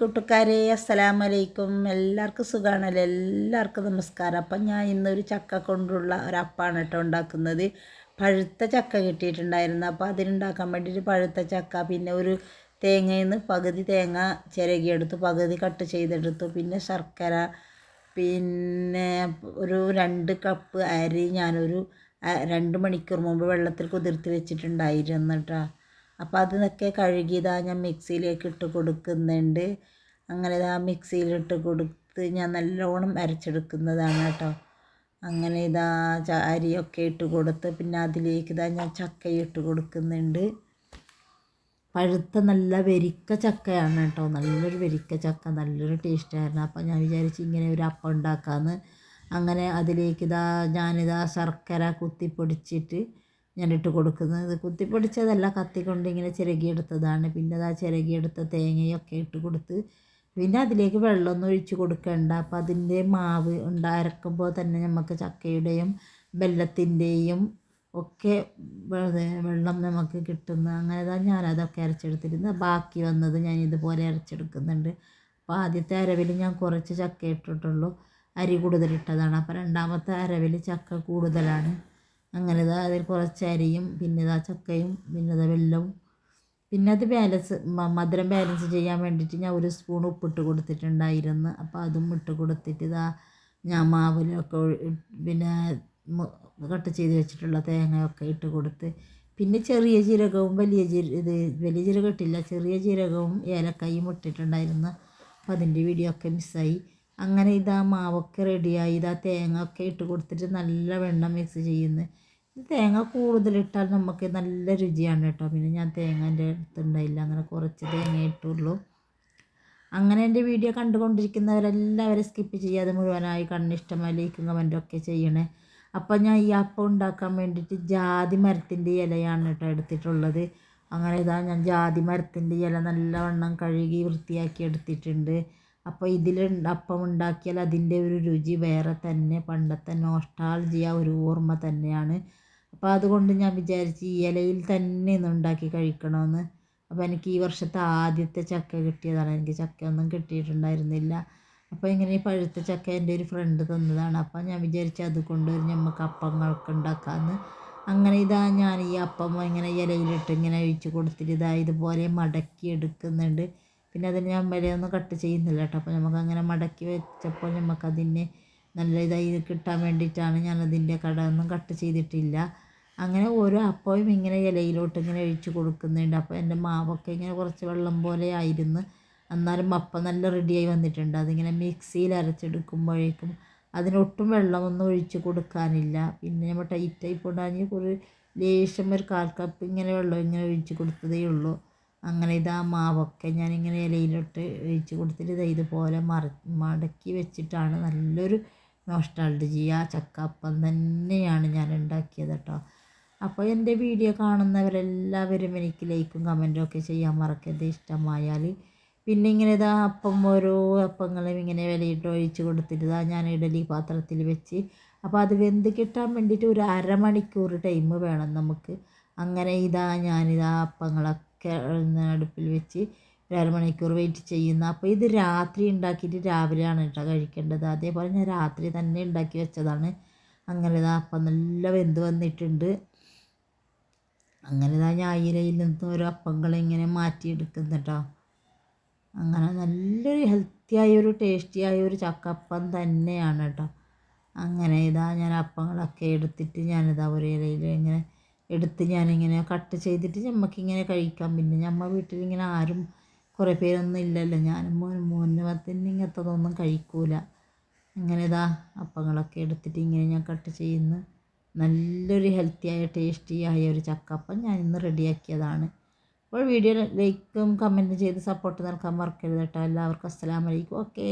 കൂട്ടുകാരെ അസ്സലാമലൈക്കും. എല്ലാവർക്കും സുഖമാണല്ലോ എല്ലാവർക്കും നമസ്കാരം. അപ്പം ഞാൻ ഇന്നൊരു ചക്ക കൊണ്ടുള്ള ഒരു അപ്പാണ് കേട്ടോ ഉണ്ടാക്കുന്നത്. പഴുത്ത ചക്ക കിട്ടിയിട്ടുണ്ടായിരുന്നു. അപ്പോൾ അതിനുണ്ടാക്കാൻ വേണ്ടിയിട്ട് പഴുത്ത ചക്ക പിന്നെ ഒരു തേങ്ങയിൽ നിന്ന് പകുതി തേങ്ങ ചിരകിയെടുത്തു പകുതി കട്ട് ചെയ്തെടുത്തു. പിന്നെ ശർക്കര പിന്നെ ഒരു രണ്ട് കപ്പ് അരി ഞാനൊരു രണ്ട് മണിക്കൂർ മുമ്പ് വെള്ളത്തിൽ കുതിർത്ത് വെച്ചിട്ടുണ്ടായിരുന്നു കേട്ടോ. അപ്പോൾ അതൊക്കെ കഴുകിയതാ ഞാൻ മിക്സിയിലേക്ക് ഇട്ട് കൊടുക്കുന്നുണ്ട്. അങ്ങനെ ഇതാ മിക്സിയിലിട്ട് കൊടുത്ത് ഞാൻ നല്ലോണം അരച്ചെടുക്കുന്നതാണ് കേട്ടോ. അങ്ങനെ ഇതാ അരിയൊക്കെ ഇട്ട് കൊടുത്ത് പിന്നെ അതിലേക്ക് ഇതാ ഞാൻ ചക്ക ഇട്ട് കൊടുക്കുന്നുണ്ട്. പഴുത്ത നല്ല വെരിക്ക ചക്കയാണ് കേട്ടോ. നല്ലൊരു വെരിക്ക ചക്ക നല്ലൊരു ടേസ്റ്റായിരുന്നു. അപ്പോൾ ഞാൻ വിചാരിച്ചു ഇങ്ങനെ ഒരു അപ്പം ഉണ്ടാക്കാമെന്ന് അങ്ങനെ അതിലേക്ക് ഇതാ ഞാനിതാ ശർക്കര കുത്തിപ്പൊടിച്ചിട്ട് ഞാൻ ഇട്ട് കൊടുക്കുന്നത്. ഇത് കുത്തിപ്പൊടിച്ചതല്ല കത്തി കൊണ്ട് ഇങ്ങനെ ചിരകിയെടുത്തതാണ്. പിന്നെ ആ ചിരകിയെടുത്ത തേങ്ങയൊക്കെ ഇട്ട് കൊടുത്ത് പിന്നെ അതിലേക്ക് വെള്ളമൊന്നും ഒഴിച്ച് കൊടുക്കേണ്ട. അപ്പോൾ അതിന്റെ മാവ് ഉണ്ട് അരക്കുമ്പോൾ തന്നെ നമുക്ക് ചക്കയുടെയും വെല്ലത്തിന്റെയും ഒക്കെ വെള്ളം നമുക്ക് കിട്ടുന്ന അങ്ങനെ തന്നെ ഞാനതൊക്കെ അരച്ചെടുത്തിരുന്നു. ബാക്കി വന്നത് ഞാൻ ഇതുപോലെ അരച്ചെടുക്കുന്നുണ്ട്. അപ്പോൾ ആദ്യത്തെ അരവിൽ ഞാൻ കുറച്ച് ചക്ക ഇട്ടിട്ടുള്ളൂ. അരി കൂടുതലിട്ടതാണ്. അപ്പോൾ രണ്ടാമത്തെ അരവിൽ ചക്ക കൂടുതലാണ്. അങ്ങനെ ഇതാ അതിൽ കുറച്ച് അരിയും പിന്നെ ഇതാ ചക്കയും പിന്നെ ഇതാ വെല്ലവും പിന്നെ അത് ബാലൻസ് മധുരം ബാലൻസ് ചെയ്യാൻ വേണ്ടിയിട്ട് ഞാൻ ഒരു സ്പൂൺ ഉപ്പിട്ട് കൊടുത്തിട്ടുണ്ടായിരുന്നു. അപ്പോൾ അതും ഇട്ട് കൊടുത്തിട്ട് ഇതാ ഞാൻ മാവിലൊക്കെ പിന്നെ കട്ട് ചെയ്ത് വെച്ചിട്ടുള്ള തേങ്ങയൊക്കെ ഇട്ട് കൊടുത്ത്. പിന്നെ ചെറിയ ജീരകവും വലിയ ജീര ഇത് വലിയ ജീരകം ഇട്ടില്ല ചെറിയ ജീരകവും ഏലക്കായും ഇട്ടിട്ടുണ്ടായിരുന്നു. അപ്പോൾ അതിന്റെ വീഡിയോ ഒക്കെ മിസ്സായി അങ്ങനെ ഇതാ മാവൊക്കെ റെഡിയായി. ഇതാ തേങ്ങ ഒക്കെ ഇട്ട് കൊടുത്തിട്ട് നല്ല വെണ്ണം മിക്സ് ചെയ്യുന്നു. തേങ്ങ കൂടുതലിട്ടാൽ നമുക്ക് നല്ല രുചിയാണ് കേട്ടോ. പിന്നെ ഞാൻ തേങ്ങ എന്റെ അടുത്തുണ്ടായില്ല അങ്ങനെ കുറച്ച് തേങ്ങ ഇട്ടുള്ളൂ. അങ്ങനെ എന്റെ വീഡിയോ കണ്ടുകൊണ്ടിരിക്കുന്നവരെല്ലാവരും സ്കിപ്പ് ചെയ്യാതെ മുഴുവനായി കണ്ണിഷ്ടമായി ലൈക്കും കമന്റൊക്കെ ചെയ്യണേ. അപ്പം ഞാൻ ഈ അപ്പം ഉണ്ടാക്കാൻ വേണ്ടിയിട്ട് ജാതി മരത്തിന്റെ ഇലയാണ് കേട്ടോ എടുത്തിട്ടുള്ളത്. അങ്ങനെ ഇതാ ഞാൻ ജാതി മരത്തിന്റെ ഇല നല്ലവണ്ണം കഴുകി വൃത്തിയാക്കി എടുത്തിട്ടുണ്ട്. അപ്പോൾ ഇതിൽ അപ്പം ഉണ്ടാക്കിയാൽ അതിന്റെ ഒരു രുചി വേറെ തന്നെ പണ്ടത്തെ നോസ്റ്റാൾജിയ ഒരു ഓർമ്മ തന്നെയാണ്. അപ്പോൾ അതുകൊണ്ട് ഞാൻ വിചാരിച്ച് ഈ ഇലയിൽ തന്നെ ഇന്ന് ഉണ്ടാക്കി കഴിക്കണമെന്ന് അപ്പോൾ എനിക്ക് ഈ വർഷത്തെ ആദ്യത്തെ ചക്ക കിട്ടിയതാണ്. എനിക്ക് ചക്ക ഒന്നും കിട്ടിയിട്ടുണ്ടായിരുന്നില്ല. അപ്പോൾ ഇങ്ങനെ ഈ പഴുത്ത ചക്ക എന്റെ ഒരു ഫ്രണ്ട് തന്നതാണ്. അപ്പോൾ ഞാൻ വിചാരിച്ചു അത് കൊണ്ടുവരും നമുക്ക് അപ്പങ്ങളൊക്കെ ഉണ്ടാക്കാമെന്ന് അങ്ങനെ ഇതാ ഞാൻ ഈ അപ്പം ഇങ്ങനെ ഇലയിലിട്ട് ഇങ്ങനെ ഒഴിച്ച് കൊടുത്തിട്ട് ഇതാ ഇതുപോലെ മടക്കി എടുക്കുന്നുണ്ട്. പിന്നെ അതിന് ഞാൻ വിലയൊന്നും കട്ട് ചെയ്യുന്നില്ല കേട്ടോ അപ്പോൾ നമുക്ക് അങ്ങനെ മടക്കി വെച്ചപ്പോൾ നമുക്കതിന് നല്ല ഇതായി കിട്ടാൻ വേണ്ടിയിട്ടാണ് ഞാനതിന്റെ ഒന്നും കട്ട് ചെയ്തിട്ടില്ല. അങ്ങനെ ഓരോ അപ്പവും ഇങ്ങനെ ഇലയിലോട്ട് ഇങ്ങനെ ഒഴിച്ച് കൊടുക്കുന്നുണ്ട്. അപ്പോൾ എന്റെ മാവൊക്കെ ഇങ്ങനെ കുറച്ച് വെള്ളം പോലെ ആയിരുന്നു. എന്നാലും അപ്പം നല്ല റെഡിയായി വന്നിട്ടുണ്ട്. അതിങ്ങനെ മിക്സിയിൽ അരച്ചെടുക്കുമ്പോഴേക്കും അതിനൊട്ടും വെള്ളമൊന്നും ഒഴിച്ച് കൊടുക്കാനില്ല. പിന്നെ നമ്മൾ ടൈറ്റായി പോണ്ടാഞ്ഞ് ഒരു ലേശം ഒരു കാൽ കപ്പ് ഇങ്ങനെ വെള്ളം ഇങ്ങനെ ഒഴിച്ച് കൊടുത്തതേ ഉള്ളൂ. അങ്ങനെ ഇതാ മാവൊക്കെ ഞാനിങ്ങനെ ഇലയിലിട്ട് ഒഴിച്ച് കൊടുത്തിട്ട് ഇതാ ഇതുപോലെ മറ മടക്കി വെച്ചിട്ടാണ് നല്ലൊരു നോസ്റ്റാൾജിയ ചക്കപ്പം തന്നെയാണ് ഞാൻ ഉണ്ടാക്കിയത് കേട്ടോ. അപ്പോൾ എന്റെ വീഡിയോ കാണുന്നവരെല്ലാവരും എനിക്ക് ലൈക്കും കമന്റും ഒക്കെ ചെയ്യാൻ മറക്കരുത്. ഇഷ്ടമായാൽ പിന്നെ ഇങ്ങനെ ഇതാ അപ്പം ഓരോ അപ്പങ്ങളും ഇങ്ങനെ വിലയിട്ട് ഒഴിച്ച് കൊടുത്തിട്ട് ഇതാ ഞാൻ ഇഡലി പാത്രത്തിൽ വെച്ച്. അപ്പോൾ അത് വെന്ത് കിട്ടാൻ വേണ്ടിയിട്ട് ഒരു അരമണിക്കൂർ ടൈം വേണം നമുക്ക്. അങ്ങനെ ഇതാ ഞാനിതാ അപ്പങ്ങളൊക്കെ അടുപ്പിൽ വെച്ച് ഒരു അരമണിക്കൂർ വെയിറ്റ് ചെയ്യുന്ന. അപ്പോൾ ഇത് രാത്രി ഉണ്ടാക്കിയിട്ട് രാവിലെയാണ് കേട്ടോ കഴിക്കേണ്ടത്. അതേപോലെ ഞാൻ രാത്രി തന്നെ ഉണ്ടാക്കി വെച്ചതാണ്. അങ്ങനെ ഇതാ അപ്പം നല്ല വെന്ത് വന്നിട്ടുണ്ട്. അങ്ങനെ ഇതാ ഞാൻ ഇലയിൽ നിന്ന് ഓരോ അപ്പങ്ങൾ ഇങ്ങനെ മാറ്റിയെടുക്കുന്നു കേട്ടോ. അങ്ങനെ നല്ലൊരു ഹെൽത്തിയായ ഒരു ടേസ്റ്റിയായ ഒരു ചക്കപ്പം തന്നെയാണ് കേട്ടോ. അങ്ങനെ ഇതാ ഞാൻ അപ്പങ്ങളൊക്കെ എടുത്തിട്ട് ഞാനിതാ ഒരു ഇലയിൽ ഇങ്ങനെ എടുത്ത് ഞാനിങ്ങനെ കട്ട് ചെയ്തിട്ട് നമുക്കിങ്ങനെ കഴിക്കാം. പിന്നെ നമ്മൾ വീട്ടിലിങ്ങനെ ആരും കുറേ പേരൊന്നും ഇല്ലല്ലോ. ഞാനും മോനും മോനെ പത്തിന് ഇങ്ങനത്തതൊന്നും കഴിക്കൂല. അങ്ങനെ ഇതാ അപ്പങ്ങളൊക്കെ എടുത്തിട്ട് ഇങ്ങനെ ഞാൻ കട്ട് ചെയ്യുന്ന. നല്ലൊരു ഹെൽത്തിയായ ടേസ്റ്റിയായ ഒരു ചക്കപ്പം ഞാൻ ഇന്ന് റെഡിയാക്കിയതാണ് അപ്പോൾ വീഡിയോ ലൈക്കും കമന്റും ചെയ്ത് സപ്പോർട്ട് നൽകാൻ മറക്കരുത് കേട്ടോ. എല്ലാവർക്കും അസ്സലാമലൈക്കും ഓക്കേ